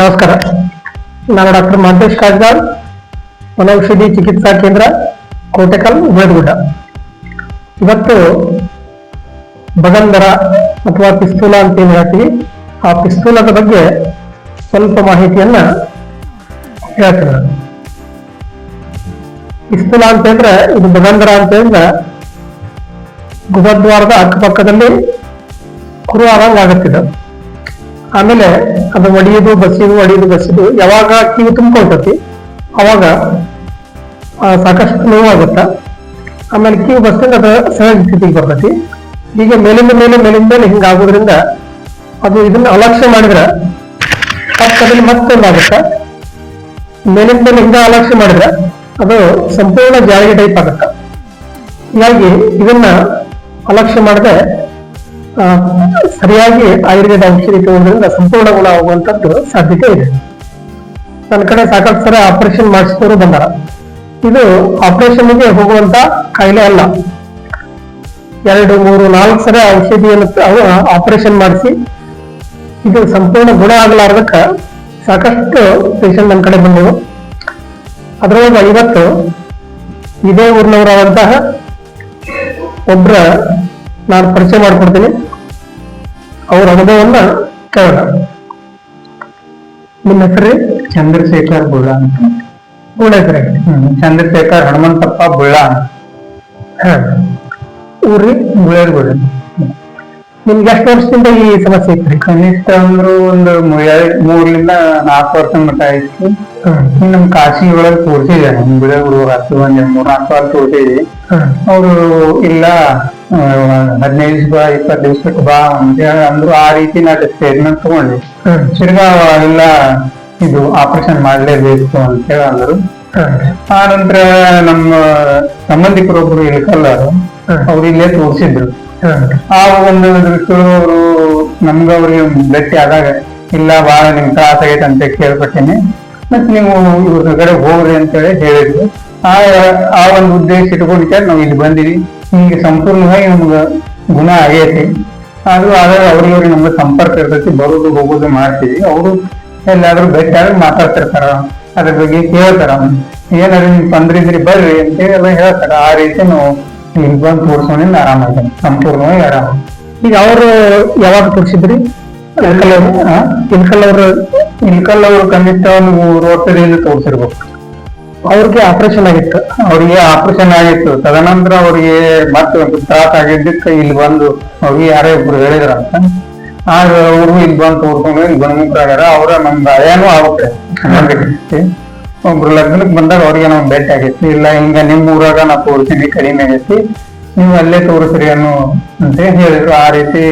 ನಮಸ್ಕಾರ. ನಾನು ಡಾಕ್ಟರ್ ಮಹಂತೇಶ್ ಕಾಜ್ಗಾರ್ ವನೌಷಧಿ ಚಿಕಿತ್ಸಾ ಕೇಂದ್ರ ಕೋಟೆಕಲ್ ಉಮೇದ್ಗುಡ್ಡ ಇವತ್ತು ಬಗಂದರ ಅಥವಾ ಪಿಸ್ತೂಲ ಅಂತ ಏನು ಹೇಳ್ತೀವಿ, ಆ ಪಿಸ್ತೂಲದ ಬಗ್ಗೆ ಸ್ವಲ್ಪ ಮಾಹಿತಿಯನ್ನ ಹೇಳ್ತೀನಿ. ಪಿಸ್ತೂಲ ಅಂತ ಹೇಳಿದ್ರೆ ಇದು ಬಗಂದರ ಅಂತ ಹೇಳಿದ್ರೆ ಗುಬದ್ವಾರದ ಅಕ್ಕಪಕ್ಕದಲ್ಲಿ ಕುರು ಆಮೇಲೆ ಅದು ಒಡೆಯುದು, ಬಸಿದು ಒಡೆಯುದು, ಬಸಿದು, ಯಾವಾಗ ಕಿವಿ ತುಂಬಿಕೊಳ್ತತಿ, ಅವಾಗ ಸಾಕಷ್ಟು ನೋವಾಗುತ್ತ. ಆಮೇಲೆ ಕಿವಿ ಬಸ್ಸಿಂದ ಅದು ಸಹಜ ಸ್ಥಿತಿಗೆ ಬರ್ತತಿ. ಹೀಗೆ ಮೇಲಿಂದ ಮೇಲೆ ಮೇಲಿಂದ ಮೇಲೆ ಹಿಂಗಾಗೋದ್ರಿಂದ ಅದು ಇದನ್ನ ಅಲಕ್ಷ್ಯ ಮಾಡಿದ್ರೆ ಪಕ್ಕದಲ್ಲಿ ಮತ್ತೊಂದು ಆಗುತ್ತ. ಮೇಲಿಂದ ಮೇಲೆ ಹಿಂಗ ಅಲಕ್ಷ್ಯ ಮಾಡಿದ್ರೆ ಅದು ಸಂಪೂರ್ಣ ಜಾರಿಗೆ ಟೈಪ್ ಆಗುತ್ತ. ಹೀಗಾಗಿ ಇದನ್ನ ಅಲಕ್ಷ್ಯ ಮಾಡದೆ ಸರಿಯಾಗಿ ಆಯುರ್ವೇದ ಔಷಧಿ ತಗೊಳ್ಳೋದ್ರಿಂದ ಸಂಪೂರ್ಣ ಗುಣ ಆಗುವಂತದ್ದು ಸಾಧ್ಯತೆ ಇದೆ. ನನ್ನ ಕಡೆ ಸಾಕಷ್ಟು ಸರ ಆಪರೇಷನ್ ಮಾಡಿಸಿದವರು ಬಂದಾರ. ಇದು ಆಪರೇಷನ್ಗೆ ಹೋಗುವಂತ ಕಾಯಿಲೆ ಅಲ್ಲ. ಎರಡು, ಮೂರು, ನಾಲ್ಕು ಸರ ಔಷಧಿಯನ್ನು ಆಪರೇಷನ್ ಮಾಡಿಸಿ ಇದು ಸಂಪೂರ್ಣ ಗುಣ ಆಗಲಾರ್ದಕ್ಕ ಸಾಕಷ್ಟು ಪೇಷಂಟ್ ನನ್ನ ಕಡೆ ಬಂದವು. ಅದರೊಳಗೆ ಇವತ್ತು ಇದೇ ಊರಿನವರಾದಂತಹ ಒಬ್ರ ನಾನು ಪರಿಚಯ ಮಾಡ್ಕೊಡ್ತೀನಿ. ಅವರ ಅನುಭವವನ್ನ ಕೇಳೋಣ. ನಿಮ್ಮ ಹೆಸರು ಚಂದ್ರಶೇಖರ್ ಬುಳ್ಳ ಅಂತ. ಪೂರ್ಣ ಹೆಸರು. ಚಂದ್ರಶೇಖರ್ ಹನುಮಂತಪ್ಪ ಬುಳ್ಳ ಊರಿ ಬುಳ್ಳ ನಿಮ್ಗೆ ಎಷ್ಟು ವರ್ಷದಿಂದ ಈ ಸಮಸ್ಯೆ ಇತ್ತು ಕನಿಷ್ಠ ಅಂದ್ರು ಒಂದು ಮೂ- ಎರಡ್- ಮೂರ್ಲಿಂದ ನಾಲ್ಕು ವರ್ಷ ಮಟ್ಟ ಇನ್ನು ನಮ್ ಕಾಶಿ ಒಳಗೆ ತೋರಿಸಿದೆ ನಮ್ ಬಿಳೆ ಹುಡುಗ ಹತ್ತು ಒಂದ್ ಮೂರ್ ನಾಲ್ಕು ವಾರ ತೋರಿಸಿದೆ ಅವರು ಇಲ್ಲ ಹದಿನೈದು ದಿವಸ ಬಾ ಇಪ್ಪತ್ತು ದಿವಸ ಬಿಟ್ಟು ಬಾ ಅಂತ ಹೇಳಿ ಅಂದ್ರು ಆ ರೀತಿ ನಾ ಸ್ಟೇಟ್ಮೆಂಟ್ ತಗೊಂಡೆ ತಿರ್ಗಾ ಎಲ್ಲ ಇದು ಆಪರೇಷನ್ ಮಾಡಲೇಬೇಕು ಅಂತ ಹೇಳಿ ಅಂದ್ರು. ಆ ನಂತರ ನಮ್ಮ ಸಂಬಂಧಿಕರೊಬ್ರು ಒಬ್ರು ಹ್ಮ್ ಅವ್ರು ಇಲ್ಲೇ ತೋರಿಸಿದ್ರು. ಆ ಒಂದು ಅವರು ನಮ್ಗ ಅವ್ರಿಗೆ ಭೇಟಿ ಆದಾಗ ಇಲ್ಲ ಬಾಳ ನಿಮ್ ತ್ರಾಸ ಆಗೈತೆ ಅಂತ ಕೇಳ್ಪಟ್ಟೇನೆ ಮತ್ ನೀವು ಇವ್ರ ಕಡೆ ಹೋಗ್ರಿ ಅಂತ ಹೇಳಿ ಹೇಳಿದ್ರು. ಆ ಆ ಒಂದು ಉದ್ದೇಶ ಇಟ್ಕೊಂಡಿದ್ದ ನಾವು ಇಲ್ಲಿ ಬಂದಿವಿ. ಹಿಂಗೆ ಸಂಪೂರ್ಣವಾಗಿ ನಮ್ಗ ಗುಣ ಆಗೈತಿ. ಆದ್ರೂ ಆದ್ರೆ ಅವ್ರಿಗೆ ನಮ್ಗೆ ಸಂಪರ್ಕ ಇರ್ತೈತಿ ಬರೋದು ಹೋಗೋದು ಮಾಡ್ತೀವಿ. ಅವರು ಎಲ್ಲಾದ್ರೂ ಬೇಕಾದ್ರೆ ಮಾತಾಡ್ತಿರ್ತಾರ ಅದ್ರ ಬಗ್ಗೆ ಕೇಳ್ತಾರ. ಏನಾದ್ರು ನೀವು ಬಂದ್ರಿದ್ರಿ ಬರ್ರಿ ಅಂತ ಎಲ್ಲ ಹೇಳ್ತಾರ. ಆ ರೀತಿ ನಾವು ಇಲ್ಲಿ ಬಂದು ಆರಾಮ ಆರಾಮಾಗಿ ಸಂಪೂರ್ಣವಾಗಿ ಆರಾಮ. ಈಗ ಅವರು ಯಾವಾಗ ತೋರಿಸಿದ್ರಿ? ಇಲ್ಕಲ್ ಅವರು ಇಲ್ಕಲ್ ಅವರು ಇಲ್ಕಲ್ ಅವರು ಖಂಡಿತ ನೀವು ರೋಟರಿಯಲ್ಲಿ ತೋರಿಸಿರ್ಬೇಕು. ಅವ್ರಿಗೆ ಆಪರೇಷನ್ ಆಗಿತ್ತು. ಅವ್ರಿಗೆ ಆಪರೇಷನ್ ಆಗಿತ್ತು. ತದನಂತರ ಅವ್ರಿಗೆ ಮತ್ತೆ ಒಂದು ತ್ರಾಸ ಆಗಿದ್ದಕ್ಕೆ ಇಲ್ಲಿ ಬಂದು ಅವ್ರಿಗೆ ಯಾರೋ ಇಬ್ರು ಹೇಳಿದ್ರಂತ. ಆಗ ಅವ್ರಿಗೂ ಇಲ್ಲಿ ಬಂದು ತೋರ್ಕೊಂಡು ಇಲ್ಲಿ ಗುಣಮುಖರಾಗ್ಯಾರ ಅವ್ರ ನಮ್ದು ಹಳೆಯನೂ ಆಗುತ್ತೆ. ಒಬ್ರು ಲಗ್ನಕ್ಕೆ ಬಂದಾಗ ಅವ್ರಿಗೆ ನಾವು ಭೇಟಿ ಆಗೈತಿ ಇಲ್ಲ, ಹಿಂಗ ನಿಮ್ ಊರಾಗ ನಾ ತೋರಿಸಿದ್ವಿ ಕಡಿಮೆ ಆಗೈತಿ. ನೀವು ಅಲ್ಲೇ ತೋರಿಸ್ರಿ ಅನ್ನೋ ಅಂತ ಹೇಳಿದ್ರು. ಆ ರೀತಿ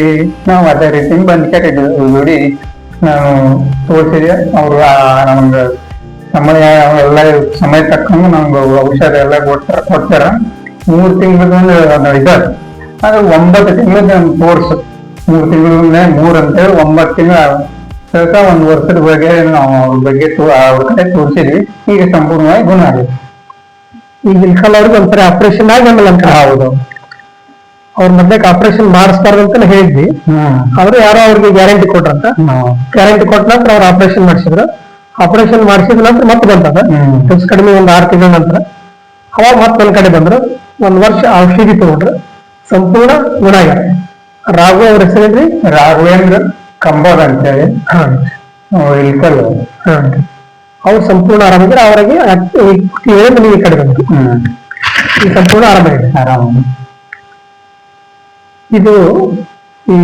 ನಾವು ಅದೇ ರೀತಿ ಬಂದ್ ಕೇಳಿದ್ವಿ. ನೋಡಿ, ನಾನು ತೋರಿಸಿದ್ವಿ ಅವ್ರು ನಮ್ಗೆ ಸಮಯ ಎಲ್ಲ ಸಮಯ ತಕ್ಕಂಗೆ ನಮ್ಗೆ ಔಷಧ ಎಲ್ಲ ಕೊಡ್ತಾರ ಕೊಡ್ತಾರ. ಮೂರ್ ತಿಂಗಳದ ಇದಾರೆ ಆದ್ರೆ ಒಂಬತ್ತು ತಿಂಗಳ ಕೋರ್ಸ್ ಮೂರ್ ತಿಂಗಳ ಮೂರ್ ಅಂತೇಳಿ ಒಂಬತ್ತು ತಿಂಗಳ ಸಹಿತ ಒಂದು ವರ್ಷದ ಬಗ್ಗೆ ನಾವು ಅವ್ರ ಬಗ್ಗೆ ಅವ್ರ ಕಡೆ ತೋರಿಸಿದ್ವಿ. ಈಗ ಸಂಪೂರ್ಣವಾಗಿ ಗುಣ ಆಗಿದೆ. ಈಗ ಇಲ್ಕಲ್ ಅವ್ರಿಗೆ ಒಂದ್ಸರಿ ಆಪರೇಷನ್ ಆಗಿ ಆಮೇಲೆ ಅಂತ ಹೌದು. ಅವ್ರ ಮಧ್ಯಕ್ಕೆ ಆಪರೇಷನ್ ಮಾಡಿಸ್ಬಾರ್ದು ಅಂತ ಹೇಳಿದ್ವಿ. ಆದ್ರೆ ಯಾರೋ ಅವ್ರಿಗೆ ಗ್ಯಾರಂಟಿ ಕೊಟ್ರಂತ. ಗ್ಯಾರಂಟಿ ಕೊಟ್ಟ ನಂತರ ಅವ್ರು ಆಪರೇಷನ್ ಮಾಡಿಸಿದ್ರು. ಆಪರೇಷನ್ ಮಾಡಿಸಿದ ನಂತರ ಮತ್ತೆ ಬಂತದ. ಹೆಚ್ಚು ಕಡಿಮೆ ಒಂದು ಆರು ತಿಂಗಳ ನಂತರ. ಅವಾಗ ಮತ್ತೆ ಒಂದ್ ಕಡೆ ಬಂದ್ರು. ಒಂದ್ ವರ್ಷ ಔಷಧಿ ತಗೊಂಡ್ರು. ಸಂಪೂರ್ಣ ಗುಣ ಆಗ್ಯಾರ ರಾಘು ಅವ್ರ ಹೆಸರೇನ್ರಿ ರಾಘವೇಂದ್ರ ಕಂಬದ ಅಂತೇಳಿ. ಹಾ. ಅವ್ರು ಸಂಪೂರ್ಣ ಆರಾಮಿದ್ರೆ ಅವರಿಗೆ ಏಳು ಮನೆಗೆ ಕಡೆ ಬಂತು ಈ ಸಂಪೂರ್ಣ ಆರಾಮಾಗಿದೆ ಆರಾಮ. ಇದು ಈ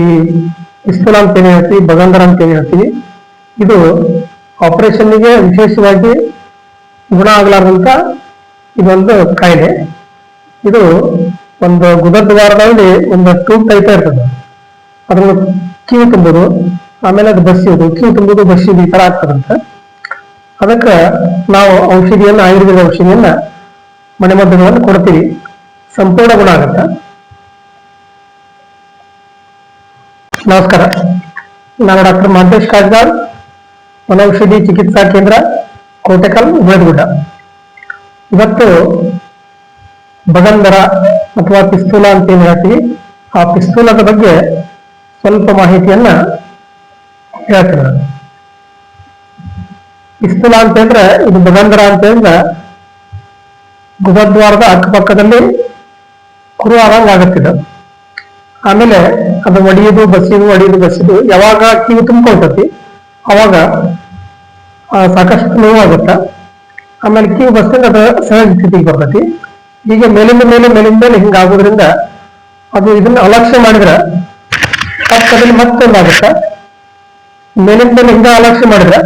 ಇಸ್ತೂಲ ಅಂತ ಏನ್ ಹೇಳ್ತೀವಿ ಬಗಂದರ ಅಂತ ಏನ್ ಹೇಳ್ತೀವಿ. ಇದು ಆಪರೇಷನ್ಗೆ ವಿಶೇಷವಾಗಿ ಗುಣ ಆಗಲಾರ್ದಂತ ಇದೊಂದು ಕಾಯಿಲೆ. ಇದು ಒಂದು ಗುದದ್ವಾರದಲ್ಲಿ ಒಂದು ಟ್ಯೂಬ್ ಟೈಪ್ ಇರ್ತದೆ. ಅದನ್ನು ಕಿವಿ ತುಂಬೋದು, ಆಮೇಲೆ ಅದು ಬಸ್ಸಿಯೋದು ಕಿವಿ ತುಂಬೋದು ಬಸ್ಸಿಯೋದು ಈ ತರ ಆಗ್ತದಂತ. ಅದಕ್ಕೆ ನಾವು ಔಷಧಿಯನ್ನ, ಆಯುರ್ವೇದ ಔಷಧಿಯನ್ನ ಮನೆಮದ್ದುಗಳನ್ನು ಕೊಡ್ತೀವಿ. ಸಂಪೂರ್ಣ ಗುಣ ಆಗತ್ತ. ನಮಸ್ಕಾರ. ನಾನು ಡಾಕ್ಟರ್ ಮಹಂತೇಶ್ ಕಾಜ್ದಾರ್ ವನೌಷಧಿ ಚಿಕಿತ್ಸಾ ಕೇಂದ್ರ ಕೋಟೆಕಲ್ ಉಮೇಡ್ಗುಡ್ಡ ಇವತ್ತು ಬಗಂದರ ಅಥವಾ ಪಿಸ್ತೂಲ ಅಂತ ಏನು ಹೇಳ್ತೀವಿ? ಆ ಪಿಸ್ತೂಲದ ಬಗ್ಗೆ ಸ್ವಲ್ಪ ಮಾಹಿತಿಯನ್ನ ಹೇಳ್ತೀನಿ ನಾನು. ಪಿಸ್ತೂಲ ಅಂತಂದ್ರೆ ಇದು ಬಗಂಧರ ಅಂತಂದ್ರೆ ಗುಬದ್ವಾರದ ಅಕ್ಕಪಕ್ಕದಲ್ಲಿ ಕುರು ಆರಂಗ್ ಆಗತ್ತಿದ. ಆಮೇಲೆ ಅದು ಒಡೆಯುದು ಬಸ್ಸಿದು ಒಡೆಯುದು ಬಸಿದು ಯಾವಾಗ ಕಿವಿ ತುಂಬ್ಕೊಳ್ತತಿ ಅವಾಗ ಸಾಕಷ್ಟು ನೋವಾಗುತ್ತ. ಆಮೇಲೆ ಕಿವಿ ಬಸ್ಸಿಂದ ಅದು ಸಹಜ ಸ್ಥಿತಿಗೆ ಬರ್ತತಿ. ಈಗ ಮೇಲಿಂದ ಮೇಲೆ ಮೇಲಿಂದ ಮೇಲೆ ಹಿಂಗಾಗೋದ್ರಿಂದ ಅದು ಇದನ್ನ ಅಲಕ್ಷ್ಯ ಮಾಡಿದ್ರ ಪಕ್ಕದಲ್ಲಿ ಮತ್ತೊಂದಾಗುತ್ತ. ಮೇಲಿಂದ ಮೇಲೆ ಹಿಂಗ ಅಲಕ್ಷ್ಯ ಮಾಡಿದ್ರೆ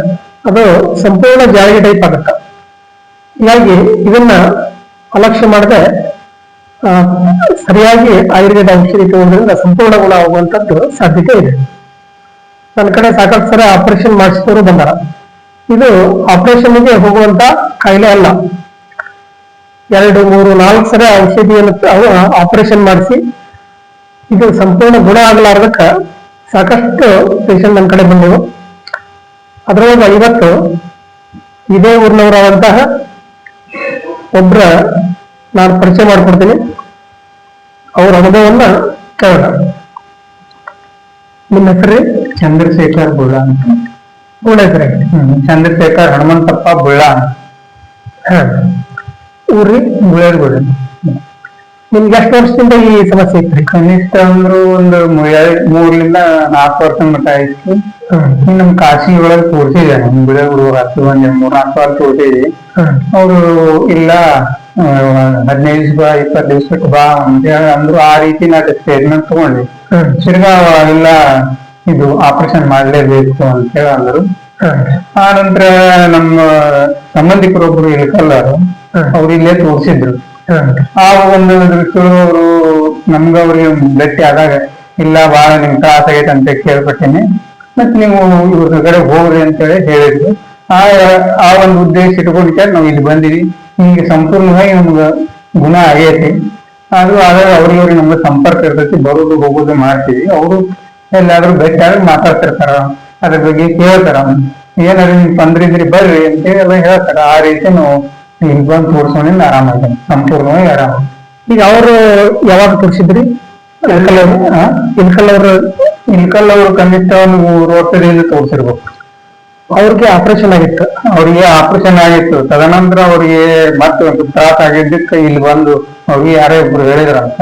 ಅದು ಸಂಪೂರ್ಣ ಜಾರಿಗೆ ಟೈಪ್ ಆಗುತ್ತ. ಹೀಗಾಗಿ ಇದನ್ನ ಅಲಕ್ಷ್ಯ ಮಾಡದೆ ಸರಿಯಾಗಿ ಆಯುರ್ವೇದ ಔಷಧಿ ತಗೊಳ್ಳೋದ್ರಿಂದ ಸಂಪೂರ್ಣ ಗುಣ ಆಗುವಂತದ್ದು ಸಾಧ್ಯತೆ ಇದೆ. ನನ್ನ ಕಡೆ ಸಾಕಷ್ಟು ಸಲ ಆಪರೇಷನ್ ಮಾಡಿಸಿದವರು ಬಂದಾರ. ಇದು ಆಪರೇಷನ್ಗೆ ಹೋಗುವಂತ ಕಾಯಿಲೆ ಅಲ್ಲ. ಎರಡು, ಮೂರು, ನಾಲ್ಕು ಸರ ಔಷಧಿಯನ್ನು ಆಪರೇಷನ್ ಮಾಡಿಸಿ ಇದು ಸಂಪೂರ್ಣ ಗುಣ ಆಗಲಾರ್ದಕ್ಕ ಸಾಕಷ್ಟು ಪೇಷಂಟ್ ನನ್ನ ಕಡೆ ಬಂದವು. ಅದರೊಳಗೆ ಇವತ್ತು ಇದೇ ಊರಿನವರಾದಂತಹ ಒಬ್ಬರ ನಾನು ಪರಿಚಯ ಮಾಡ್ಕೊಡ್ತೀನಿ. ಅವ್ರ ಅನುಭವವನ್ನ ಕೇಳೋಣ. ನಿಮ್ಮ ಹೆಸರು? ಚಂದ್ರಶೇಖರ್ ಬುಳ್ಳ ಅಂತ. ಪೂರ್ಣ ಹೆಸರು ಹ್ಮ್. ಚಂದ್ರಶೇಖರ್ ಹನುಮಂತಪ್ಪ ಬುಳ್ಳ ಊರಿ? ಮುಳ್ಳೇರ್ ಬುಳ್ಳ ನಿಮ್ಗೆ ಎಷ್ಟು ವರ್ಷದಿಂದ ಈ ಸಮಸ್ಯೆ ಇತ್ತು? ಕನಿಷ್ಠ ಅಂದ್ರು ಒಂದು ಮೂ- ಎರಡ್- ಮೂರ್ಲಿಂದ ನಾಲ್ಕು ವರ್ಷ ಮಟ್ಟ ಆಯ್ತು ನಮ್ ಕಾಶಿ ಒಳಗೆ ತೋರಿಸಿದೆ ನಮ್ ಬಿಳೆ ಹುಡುಗ ಒಂದ್ ಮೂರ್ ನಾಲ್ಕು ವಾರ ತೋರಿಸಿದ್ವಿ ಅವರು ಇಲ್ಲ ಹದಿನೈದು ದಿವಸ ಬಾ ಇಪ್ಪತ್ತು ದಿವಸಕ್ಕೆ ಬಾ ಅಂತ ಅಂದ್ರು. ಆ ರೀತಿ ನಾ ಸ್ಟೇಟ್ಮೆಂಟ್ ತಗೊಂಡ್ವಿ ತಿರ್ಗಾ ಇಲ್ಲ ಇದು ಆಪರೇಷನ್ ಮಾಡಲೇಬೇಕು ಅಂತ ಹೇಳಿ ಅಂದ್ರು ಆ ನಂತರ ನಮ್ಮ ಸಂಬಂಧಿಕರೊಬ್ರು ಇಳ್ಕಲ್ಲರು ಅವ್ರು ಇಲ್ಲೇ ತೋರಿಸಿದ್ರು. ಆ ಒಂದು ಅವರು ನಮ್ಗ ಅವ್ರಿಗೆ ಭೇಟಿ ಆದಾಗ ಇಲ್ಲ ಬಹಳ ನಿಮ್ ತ್ರಾಸ ಆಗೈತೆ ಅಂತ ಕೇಳ್ಪಟ್ಟೇನೆ ಮತ್ ನೀವು ಇವ್ರ ಕಡೆ ಹೋಗ್ರಿ ಅಂತ ಹೇಳಿ ಹೇಳಿದ್ರು. ಆ ಆ ಒಂದು ಉದ್ದೇಶ ಇಟ್ಕೊಂಡಿದ್ದಾರೆ ನಾವು ಇಲ್ಲಿ ಬಂದಿವಿ. ನಿಮ್ಗೆ ಸಂಪೂರ್ಣವಾಗಿ ನಮ್ಗ ಗುಣ ಆಗೈತಿ. ಅದು ಆದ್ರೆ ಅವ್ರಿಗೆ ನಮ್ಗೆ ಸಂಪರ್ಕ ಇರ್ತೈತಿ ಬರೋದು ಹೋಗೋದು ಮಾಡ್ತೀವಿ. ಅವರು ಎಲ್ಲಾದ್ರೂ ಬೇಕಾದ್ರೆ ಮಾತಾಡ್ತಿರ್ತಾರ ಅದ್ರ ಬಗ್ಗೆ ಕೇಳ್ತಾರ. ಏನಾದ್ರು ನಿಮ್ ತೊಂದ್ರೆ ಇದ್ರಿ ಬರ್ರಿ ಅಂತ ಹೇಳಿ ಎಲ್ಲ ಹೇಳ್ತಾರ. ಆ ರೀತಿ ನಾವು ಇಲ್ಲಿ ಬಂದು ಆರಾಮ ಆರಾಮಾಗಿ ಸಂಪೂರ್ಣವಾಗಿ ಆರಾಮ ಈಗ ಅವರು ಯಾವಾಗ ತೋರಿಸಿದ್ರಿ? ಇಲ್ಕಲ್ ಅವರು ಇಲ್ಕಲ್ ಅವರು ಇಲ್ಕಲ್ ಅವರು ಕನಿಷ್ಠ ಒಂದು ಮೂರು ವರ್ಷದಿಂದ ತೋರಿಸಿರ್ಬೇಕು. ಅವ್ರಿಗೆ ಆಪರೇಷನ್ ಆಗಿತ್ತು. ಅವ್ರಿಗೆ ಆಪರೇಷನ್ ಆಗಿತ್ತು. ತದನಂತರ ಅವ್ರಿಗೆ ಮತ್ತೆ ತ್ರಾಸ ಆಗಿದ್ದಕ್ಕೆ ಇಲ್ಲಿ ಬಂದು ಅವ್ರಿಗೆ ಯಾರೋ ಇಬ್ರು ಹೇಳಿದ್ರಂತ.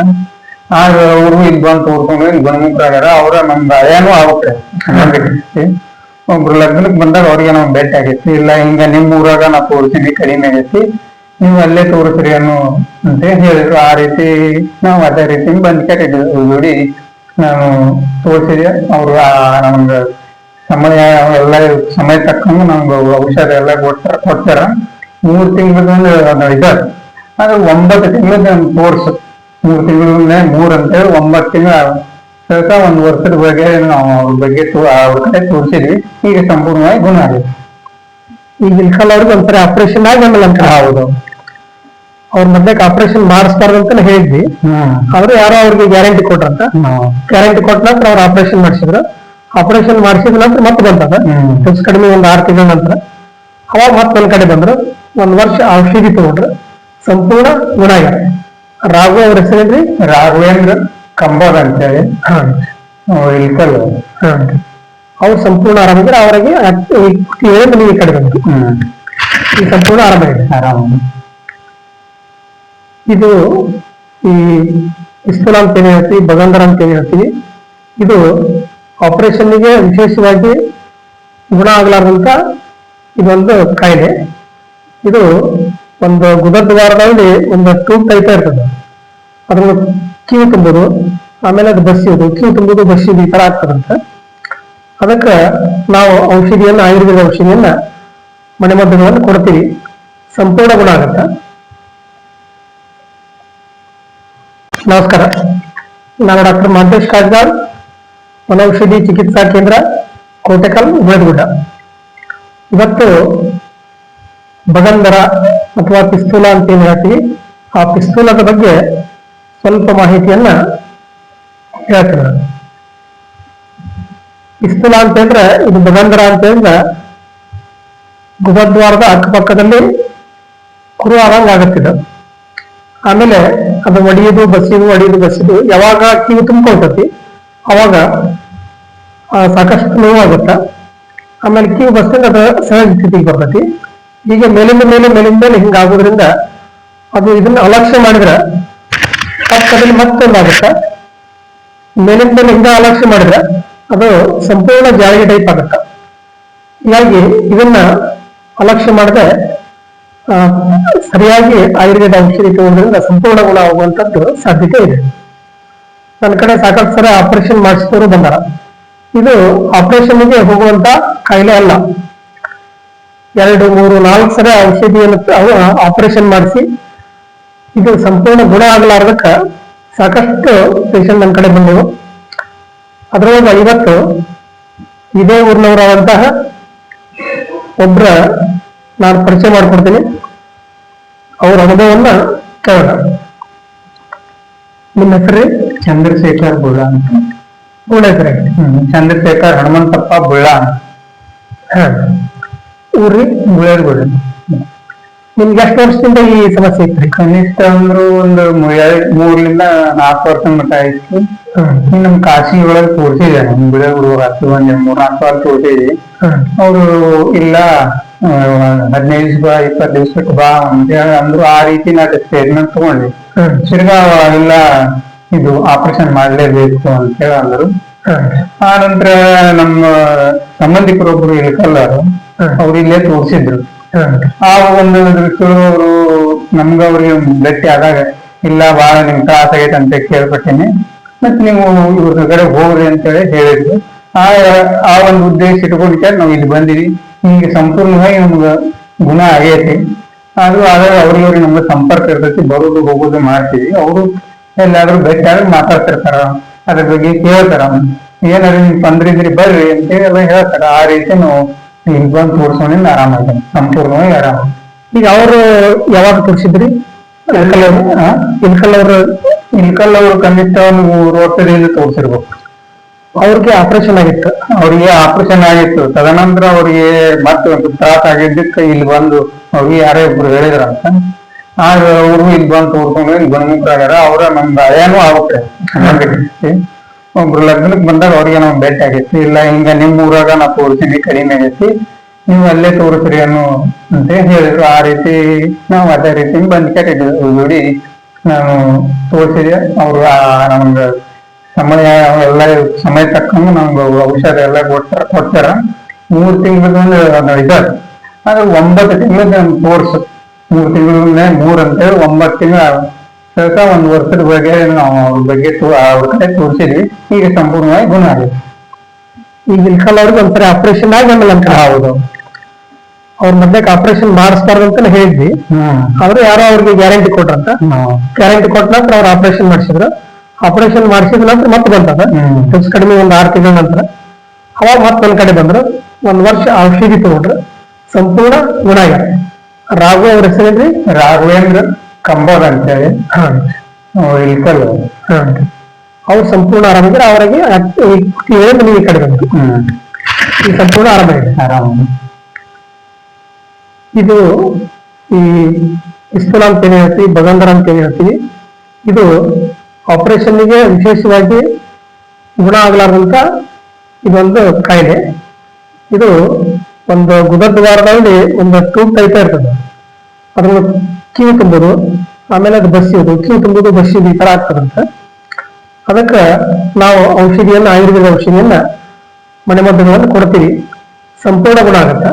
ಆಗ ಅವರು ಇಲ್ಲಿ ಬಂದು ತೋರ್ಕೊಂಡು ಇಲ್ಲಿ ಗುಣಮುಖರಾಗ್ಯಾರ ಅವ್ರ ನಮ್ದು ಭಯನೂ ಆಗುತ್ತೆ. ಒಬ್ರು ಲಗ್ನಕ್ಕೆ ಬಂದಾಗ ಅವ್ರಿಗೆ ನಾವು ಭೇಟಿ ಆಗೈತಿ ಇಲ್ಲ, ಹಿಂಗ ನಿಮ್ ಊರಾಗ ನಾ ತೋರಿಸಿದ್ವಿ, ಕಡಿಮೆ ಆಗೈತಿ. ನೀವು ಅಲ್ಲೇ ತೋರಿಸ್ರಿ ಅನ್ನೋ ಅಂತ ಹೇಳಿದ್ರು. ಆ ರೀತಿ ನಾವು ಅದೇ ರೀತಿ ಬಂದ್ ಕೇಳಿದ್ವಿ. ನೋಡಿ, ನಾನು ತೋರಿಸಿದೆ ಅವ್ರು ನಮ್ಗೆ ಸಮಯ ಎಲ್ಲ ಸಮಯ ತಕ್ಕಂಗೆ ನಮ್ಗೆ ಔಷಧ ಎಲ್ಲ ಕೊಡ್ತಾರ ಕೊಡ್ತಾರ. ಮೂರ್ ತಿಂಗಳದೊಂದು ಇದ್ದಾರೆ ಆದ್ರೆ ಒಂಬತ್ತು ತಿಂಗಳದ ನಮ್ಗೆ ಕೋರ್ಸ್ ಮೂರ್ ತಿಂಗಳಿಂದ ಮೂರು ಅಂತ ಹೇಳಿ ಒಂಬತ್ತು ತಿಂಗಳ ಸಹಿತ ಒಂದ್ ವರ್ಷದ ಬಗ್ಗೆ ನಾವು ಅವ್ರ ಬಗ್ಗೆ ಅವ್ರ ಕಡೆ ತೋರಿಸಿದ್ವಿ. ಈಗ ಸಂಪೂರ್ಣವಾಗಿ ಗುಣ ಆಗಿದೆ. ಈಗ ಇಲ್ಕಲ್ ಅವ್ರಿಗೆ ಒಂದ್ಸರಿ ಆಪರೇಷನ್ ಆಗಿ ಆಮೇಲೆ ಅಂತ ಹೌದು. ಅವ್ರ ಮಧ್ಯಕ್ಕೆ ಆಪರೇಷನ್ ಮಾಡಿಸ್ಬಾರ್ದು ಅಂತ ಹೇಳಿದ್ವಿ. ಆದ್ರೆ ಯಾರೋ ಅವ್ರಿಗೆ ಗ್ಯಾರಂಟಿ ಕೊಟ್ರಂತ. ಗ್ಯಾರಂಟಿ ಕೊಟ್ಟ ನಂತರ ಅವ್ರು ಆಪರೇಷನ್ ಮಾಡಿಸಿದ್ರು. ಆಪರೇಷನ್ ಮಾಡಿಸಿದ ನಂತರ ಮತ್ತೆ ಬಂತದ. ಹೆಚ್ಚು ಕಡಿಮೆ ಒಂದ್ ಆರು ತಿಂಗಳ ನಂತರ. ಅವಾಗ ಮತ್ತೆ ಒಂದ್ ಕಡೆ ಬಂದ್ರು. ಒಂದ್ ವರ್ಷ ಔಷಧಿ ತಗೊಂಡ್ರು. ಸಂಪೂರ್ಣ ಗುಣ ಆಗ್ಯಾರ ರಾಘು ಅವ್ರ ಹೆಸರೇನ್ರಿ ರಾಘವೇಂದ್ರ ಕಂಬೋದ್ ಅಂತೇಳಿ. ಇಲ್ಕಲ್. ಅವ್ರು ಸಂಪೂರ್ಣ ಆರಾಮಾಗಿದ್ರೆ ಅವರಿಗೆ ಏಳು ನೀವು ಈ ಕಡೆ ಬಂದ್ರು ಈ ಸಂಪೂರ್ಣ ಆರಾಮಾಗಿದೆ ಆರಾಮ. ಇದು ಈ ಇಸ್ತುಲಾ ಅಂತ ಏನ್ ಹೇಳ್ತೀವಿ ಬಗಂಧರ ಅಂತ ಏನ್ ಹೇಳ್ತೀವಿ ಇದು ಆಪರೇಷನ್ಗೆ ವಿಶೇಷವಾಗಿ ಗುಣ ಆಗಲಾರಂತ ಇದೊಂದು ಕಾಯಿಲೆ. ಇದು ಒಂದು ಗುದದ್ವಾರದಲ್ಲಿ ಒಂದು ಟ್ಯೂಬ್ ಟೈಪ್ ಇರ್ತದೆ. ಅದನ್ನು ಕಿವಿ ತುಂಬುದು, ಆಮೇಲೆ ಅದು ಬಸ್ಸಿಯೋದು ಕಿವಿ ತುಂಬೋದು ಬಸ್ಸಿಯೋದು ಈ ತರ ಆಗ್ತದಂತ. ಅದಕ್ಕೆ ನಾವು ಔಷಧಿಯನ್ನ, ಆಯುರ್ವೇದ ಔಷಧಿಯನ್ನ ಮನೆಮದ್ದುಗಳನ್ನು ಕೊಡ್ತೀವಿ. ಸಂಪೂರ್ಣ ಗುಣ ಆಗುತ್ತೆ. ನಮಸ್ಕಾರ. ನಾನು ಡಾಕ್ಟರ್ ಮಹಂತೇಶ್ ಕಾಜ್ಗಾರ್ ವನೌಷಧಿ ಚಿಕಿತ್ಸಾ ಕೇಂದ್ರ ಕೋಟೆಕಲ್ ಉಮೇದ್ಗುಡ್ಡ. ಇವತ್ತು ಬಗಂದರ ಅಥವಾ ಪಿಸ್ತೂಲ ಅಂತ ಏನ್ ಹೇಳ್ತೀವಿ. ಆ ಪಿಸ್ತೂಲದ ಬಗ್ಗೆ ಸ್ವಲ್ಪ ಮಾಹಿತಿಯನ್ನ ಹೇಳ್ತೀನಿ ನಾನು. ಪಿಸ್ತೂಲ ಅಂತ ಹೇಳಿದ್ರೆ ಇದು ಬಗಂದರ ಅಂತ ಹೇಳಿದ್ರೆ ಗುಬದ್ವಾರದ ಅಕ್ಕಪಕ್ಕದಲ್ಲಿ ಕುರು ಆಗುತ್ತಿದೆ. ಆಗತ್ತಿದೆ ಆಮೇಲೆ ಅದು ಒಡೆಯುದು, ಬಸಿದು ಒಡೆಯುದು, ಬಸಿದು ಯಾವಾಗ ಕಿವಿ ತುಂಬ್ಕೊಳ್ತತಿ ಅವಾಗ ಸಾಕಷ್ಟು ನೋವಾಗುತ್ತೆ. ಆಮೇಲೆ ಕಿವಿ ಬಸ್ಸಿಂದ ಅದು ಸಹಜ ಸ್ಥಿತಿಗೆ ಬರ್ತೈತಿ. ಈಗ ಮೇಲಿಂದ ಮೇಲೆ ಮೇಲಿಂದ ಮೇಲೆ ಹಿಂಗ ಆಗೋದ್ರಿಂದ ಅದು ಇದನ್ನ ಅಲಕ್ಷ್ಯ ಮಾಡಿದ್ರೆ ಪಕ್ಕದಲ್ಲಿ ಮತ್ತೊಂದಾಗುತ್ತೆ. ಮೇಲಿಂದ ಮೇಲೆ ಹಿಂಗ ಅಲಕ್ಷ್ಯ ಮಾಡಿದ್ರೆ ಅದು ಸಂಪೂರ್ಣ ಜಾಳಿಗೆ ಟೈಪ್ ಆಗುತ್ತೆ. ಹೀಗಾಗಿ ಇದನ್ನ ಅಲಕ್ಷ್ಯ ಮಾಡದೆ ಸರಿಯಾಗಿ ಆಯುರ್ವೇದ ಔಷಧಿ ತಗೊಳ್ಳೋದ್ರಿಂದ ಸಂಪೂರ್ಣ ಗುಣ ಆಗುವಂತದ್ದು ಸಾಧ್ಯತೆ ಇದೆ. ನನ್ನ ಕಡೆ ಸಾಕಷ್ಟು ಸರ ಆಪರೇಷನ್ ಮಾಡಿಸಿದವರು ಬಂದಾರ. ಇದು ಆಪರೇಷನ್ಗೆ ಹೋಗುವಂತ ಕಾಯಿಲೆ ಅಲ್ಲ. ಎರಡು, ಮೂರು, ನಾಲ್ಕು ಸರ ಔಷಧಿಯನ್ನು ಆಪರೇಷನ್ ಮಾಡಿಸಿ ಇದು ಸಂಪೂರ್ಣ ಗುಣ ಆಗಲಾರ್ದಕ್ಕ ಸಾಕಷ್ಟು ಪೇಷಂಟ್ ನನ್ನ ಕಡೆ ಬಂದವು. ಅದರೊಳಗೆ ಇವತ್ತು ಇದೇ ಊರಿನವರಾದಂತಹ ಒಬ್ಬರ ನಾನು ಪರಿಚಯ ಮಾಡ್ಕೊಡ್ತೀನಿ. ಅವ್ರ ಅನುಭವವನ್ನ ಕೇಳೋಣ. ನಿಮ್ಮ ಹೆಸರು? ಚಂದ್ರಶೇಖರ್ ಬುಳ್ಳ ಅಂತ. ಒಳ್ಳೆ ಹೆಸರೇ ಹ್ಮ್. ಚಂದ್ರಶೇಖರ್ ಹನುಮಂತಪ್ಪ ಬುಳ್ಳ ಊರಿ? ಬುಳ್ಳ ನಿಮ್ಗೆ ಎಷ್ಟು ವರ್ಷದಿಂದ ಈ ಸಮಸ್ಯೆ ಇತ್ತು ಕನಿಷ್ಠ ಅಂದ್ರು ಒಂದು ಮೂ- ಎರಡ್ ಮೂರ್ಲಿಂದ ನಾಲ್ಕು ವರ್ಷ ಮಟ್ಟ ಆಯ್ತು. ನಮ್ ಕಾಶಿ ಒಳಗೆ ತೋರಿಸಿದೆ ನಮ್ ಬಿಳೆ ಹುಡುಗ ಒಂದ್ ಮೂರ್ ನಾಲ್ಕು ವಾರ ತೋರಿಸಿದ್ವಿ ಅವರು ಇಲ್ಲ ಹದಿನೈದು ದಿವಸ ಬಾ ಇಪ್ಪತ್ತು ದಿವಸಕ್ಕೆ ಬಾ ಅಂತ ಹೇಳಿ ಅಂದ್ರು. ಆ ರೀತಿ ನಾ ಸ್ಟೇಟ್ಮೆಂಟ್ ತಗೊಂಡ್ವಿ. ತಿರ್ಗಾ ಎಲ್ಲ ಇದು ಆಪರೇಷನ್ ಮಾಡಲೇಬೇಕು ಅಂತ ಅಂದ್ರು ಆ ನಂತರ ನಮ್ಮ ಸಂಬಂಧಿಕರೊಬ್ರು ಇಳ್ಕಲ್ಲರು ಹ್ಮ್. ಅವ್ರು ಇಲ್ಲೇ ತೋರಿಸಿದ್ರು. ಆ ಒಂದು ಅವರು ನಮ್ಗ ಅವ್ರಿಗೆ ಭೇಟಿ ಆದಾಗ, ಇಲ್ಲ ಬಹಳ ನಿಮ್ ತ್ರಾಸ ಆಗೈತೆ ಅಂತ ಕೇಳ್ಪಟ್ಟೇನೆ. ಮತ್ ನೀವು ಇವ್ರ ಕಡೆ ಹೋಗ್ರಿ ಅಂತ ಹೇಳಿ ಹೇಳಿದ್ರು. ಆ ಆ ಒಂದು ಉದ್ದೇಶ ಇಟ್ಕೊಂಡು ನಾವು ಇಲ್ಲಿ ಬಂದಿವಿ. ಹಿಂಗೆ ಸಂಪೂರ್ಣವಾಗಿ ನಮ್ಗ ಗುಣ ಆಗೈತಿ. ಅದು ಆದ್ರೆ ಅವ್ರಿಗೆ ಅವ್ರಿಗೆ ನಮ್ಗೆ ಸಂಪರ್ಕ ಇರ್ತೈತಿ ಬರೋದು ಹೋಗೋದು ಮಾಡ್ತೀವಿ. ಅವರು ಎಲ್ಲಾದ್ರೂ ಬೇಕಾದ್ರೆ ಆದ್ರೆ ಮಾತಾಡ್ತಿರ್ತಾರ. ಅದ್ರ ಬಗ್ಗೆ ಕೇಳ್ತಾರ. ಏನಾದ್ರು ನಿಮ್ ತೊಂದ್ರೆ ಇದ್ರಿ ಬರ್ರಿ ಅಂತ ಹೇಳಿ ಎಲ್ಲ ಹೇಳ್ತಾರ. ಆ ರೀತಿ ನಾವು ಇಲ್ಲಿ ಬಂದು ತೋರ್ಸೋದ್ರಿಂದ ಆರಾಮಾಗಿ ಸಂಪೂರ್ಣವಾಗಿ ಆರಾಮ. ಈಗ ಅವರು ಯಾವಾಗ ತೋರಿಸಿದ್ರಿ? ಇಲ್ಕಲ್ ಅವರು ಇಲ್ಕಲ್ ಅವರು ಇಲ್ಕಲ್ ಅವರು ಒಂದು ಮೂರು ವರ್ಷದಿಂದ ತೋರಿಸಿರ್ಬೇಕು. ಅವ್ರಿಗೆ ಆಪರೇಷನ್ ಆಗಿತ್ತು. ಅವ್ರಿಗೆ ಆಪರೇಷನ್ ಆಗಿತ್ತು. ತದನಂತರ ಅವ್ರಿಗೆ ಮತ್ತೆ ಒಂದು ತ್ರಾಸ ಆಗಿದ್ದಕ್ಕೆ ಇಲ್ಲಿ ಬಂದು ಅವ್ರಿಗೆ ಯಾರೋ ಇಬ್ರು ಹೇಳಿದ್ರಂತ ಆಗ ಅವ್ರು ಇಲ್ಲಿ ಬಂದು ತೋರ್ಕೊಂಡು ಇಲ್ಲಿ ಬಂದ್ಮುಖರಾಗ್ಯಾರ ಅವ್ರ ನಮ್ದು ಏನು ಆಗುತ್ತೆ. ಒಬ್ರು ಲಗ್ನಕ್ಕೆ ಬಂದಾಗ ಅವ್ರಿಗೆ ನಾವು ಭೇಟಿ ಆಗೈತಿ ಇಲ್ಲ ಹಿಂಗ ನಿಮ್ ಊರಾಗ ನಾ ತೋರಿಸಿದ್ವಿ ಕಡಿಮೆ ಆಗೈತಿ. ನೀವು ಅಲ್ಲೇ ತೋರಿಸ್ರಿ ಅನ್ನೋ ಅಂತ ಹೇಳಿದ್ರು. ಆ ರೀತಿ ನಾವು ಅದೇ ರೀತಿ ಬಂದ್ ಕಟ್ಟಿದ್ವಿ ಜೋಡಿ ನಾನು ತೋರಿಸಿದೆ. ಅವರು ನಮ್ಗ ಸಮಯ ಎಲ್ಲ ಸಮಯ ತಕ್ಕಂಗೆ ನಮ್ಗೆ ಔಷಧ ಎಲ್ಲ ಕೊಡ್ತಾರ ಕೊಡ್ತಾರ. ಮೂರ್ ತಿಂಗಳ ಇದ ಆದ್ರೆ ಒಂಬತ್ತು ತಿಂಗಳ ಕೋರ್ಸ್ ಮೂರ್ ತಿಂಗಳ ಮೂರ್ ಅಂತ ಹೇಳಿ ಒಂಬತ್ತು ತಿಂಗಳ ತನಕ ಒಂದ್ ವರ್ಷದ ಬಗ್ಗೆ ನಾವು ಅವ್ರ ಬಗ್ಗೆ ಅವ್ರ ಕಡೆ ತೋರಿಸಿದ್ವಿ. ಈಗ ಸಂಪೂರ್ಣವಾಗಿ ಗುಣ ಆಗಿದೆ. ಈಗ ಇಲ್ಕಲ್ ಅವ್ರಿಗೆ ಒಂದ್ಸರಿ ಆಪರೇಷನ್ ಆಗಿ ಅಂತ ಹೌದು. ಅವ್ರ ಮಧ್ಯಕ್ಕೆ ಆಪರೇಷನ್ ಮಾಡಿಸ್ಬಾರ್ದು ಅಂತ ಹೇಳಿದ್ವಿ. ಆದ್ರೆ ಯಾರೋ ಅವ್ರಿಗೆ ಗ್ಯಾರಂಟಿ ಕೊಟ್ರಂತ. ಗ್ಯಾರಂಟಿ ಕೊಟ್ಟ ನಂತರ ಅವ್ರು ಆಪರೇಷನ್ ಮಾಡಿಸಿದ್ರು. ಆಪರೇಷನ್ ಮಾಡಿಸಿದ ನಂತರ ಮತ್ತೆ ಬಂತದ. ಹೆಚ್ಚು ಕಡಿಮೆ ಒಂದು ಆರು ತಿಂಗಳ ನಂತರ. ಅವಾಗ ಮತ್ತೆ ಒಂದ್ ಕಡೆ ಬಂದ್ರು. ಒಂದ್ ವರ್ಷ ಔಷಧಿ ತಗೊಂಡ್ರು. ಸಂಪೂರ್ಣ ಗುಣ ಆಗ್ಯಾರ ರಾಘು ಅವ್ರ ಹೆಸರೇನ್ರಿ ರಾಘವೇಂದ್ರ ಕಂಬೋದ್ ಅಂತೇಳಿ. ಇಲ್ಕಲ್ ಅವ್ರು ಸಂಪೂರ್ಣ ಆರಾಮಿದ್ರೆ ಅವರಿಗೆ ಏಳು ಮನೆಗೆ ಕಡೆ ಬಂತು ಈ ಸಂಪೂರ್ಣ ಆರಾಮಾಗಿದೆ ಆರಾಮ. ಇದು ಈ ಇಸ್ತುಲ ಅಂತ ಏನ್ ಹೇಳ್ತೀವಿ ಭಗಂದರ ಅಂತ ಏನ್ ಹೇಳ್ತೀವಿ ಇದು ಆಪರೇಷನ್ಗೆ ವಿಶೇಷವಾಗಿ ಗುಣ ಆಗಲಾರ್ದಂತ ಇದೊಂದು ಕಾಯಿಲೆ. ಇದು ಒಂದು ಗುಡದ್ವಾರದಲ್ಲಿ ಒಂದು ಟ್ಯೂಬ್ ಟೈಪ್ ಇರ್ತದೆ. ಅದನ್ನು ಕಿವಿ ತುಂಬೋದು, ಆಮೇಲೆ ಅದು ಬಸಿಯೋದು ಕಿವಿ ತುಂಬೋದು ಬಸಿಯೋದು ಈ ತರ ಆಗ್ತದಂತ. ಅದಕ್ಕೆ ನಾವು ಔಷಧಿಯನ್ನ, ಆಯುರ್ವೇದ ಔಷಧಿಯನ್ನ ಮನೆಮದ್ದುಗಳನ್ನು ಕೊಡ್ತೀವಿ. ಸಂಪೂರ್ಣ ಗುಣ ಆಗುತ್ತೆ.